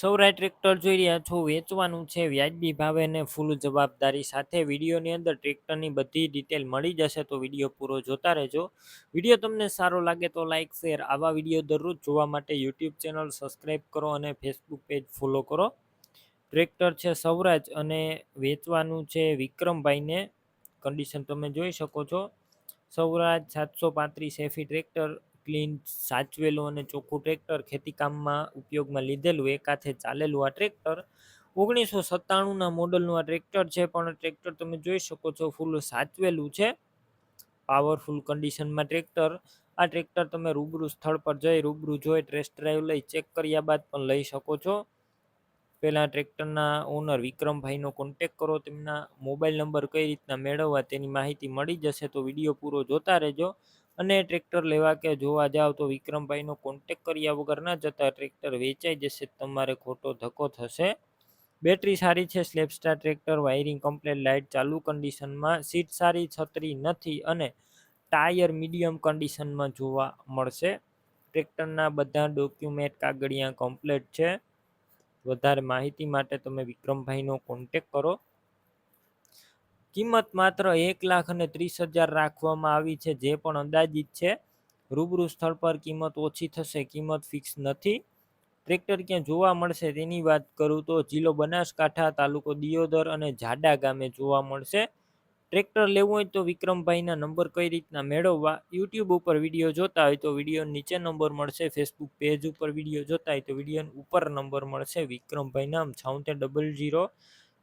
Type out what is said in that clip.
સૌરાય tractor જોઈ રહ્યા છો, વેચવાનું છે, વ્યાજબી ભાવે ને ફૂલ જવાબદારી સાથે વિડીયોની અંદર ટ્રેક્ટરની બધી ડિટેલ મળી જશે, તો વીડિયો પૂરો જોતા રહેજો. વીડિયો તમને સારો લાગે તો લાઇક શેર આવા વીડિયો દરરોજ જોવા માટે યુટ્યુબ ચેનલ સબસ્ક્રાઈબ કરો અને ફેસબુક પેજ ફોલો કરો. ટ્રેક્ટર છે સૌરાજ અને વેચવાનું છે વિક્રમભાઈને કન્ડિશન તમે જોઈ શકો છો. સૌરાજ સાતસો પાંત્રીસ એફી ટ્રેક્ટર ક્લીન સાચવેલું અને ચોખ્ખું ટ્રેક્ટર ખેતીકામમાં ઉપયોગમાં લીધેલું એકાથે ચાલેલું આ ટ્રેક્ટર ઓગણીસો સત્તાણુંના મોડલનું આ ટ્રેક્ટર છે, પણ ટ્રેક્ટર તમે જોઈ શકો છો ફૂલ સાચવેલું છે. પાવરફુલ કન્ડિશનમાં ટ્રેક્ટર. આ ટ્રેક્ટર તમે રૂબરૂ સ્થળ પર જઈ, રૂબરૂ જોઈ, ટેસ્ટ ડ્રાઈવ લઈ, ચેક કર્યા બાદ પણ લઈ શકો છો. પહેલાં ટ્રેક્ટરના ઓનર વિક્રમભાઈનો કોન્ટેક કરો, તેમના મોબાઈલ નંબર કઈ રીતના મેળવવા તેની માહિતી મળી જશે તો વીડિયો પૂરો જોતા રહેજો. અને ટ્રેક્ટર લેવા કે જોવા જાઓ તો વિક્રમભાઈનો કોન્ટેક કર્યા વગર ના જતા ટ્રેક્ટર વેચાઈ જશે, તમારે ખોટો ધક્કો થશે. બેટરી સારી છે સ્લેપસ્ટાર ટ્રેક્ટર વાયરિંગ કમ્પ્લેટ લાઇટ ચાલુ કન્ડિશનમાં સીટ સારી, છત્રી નથી અને ટાયર મીડિયમ કન્ડિશનમાં જોવા મળશે. ટ્રેક્ટરના બધા ડોક્યુમેન્ટ કાગળિયા કમ્પ્લેટ છે. વધારે માહિતી માટે તમે વિક્રમભાઈનો કોન્ટેક કરો. કિંમત માત્ર એક લાખ અને ત્રીસ હજાર રાખવામાં આવી છે, જે પણ અંદાજિત છે. રૂબરૂ સ્થળ પર કિંમત ઓછી થશે, કિંમત ફિક્સ નથી. ટ્રેક્ટર ક્યાં જોવા મળશે તેની વાત કરું તો જિલ્લો બનાસકાંઠા, તાલુકો દિયોદર અને જાડા ગામે જોવા મળશે. ટ્રેક્ટર લેવું હોય તો વિક્રમભાઈના નંબર કઈ રીતના મેળવવા? યુટ્યુબ ઉપર વીડિયો જોતા હોય તો વીડિયો નીચે નંબર મળશે, ફેસબુક પેજ ઉપર વીડિયો જોતા હોય તો વીડિયો ઉપર નંબર મળશે. વિક્રમભાઈ નામ છાઉતેર ડબલ જીરો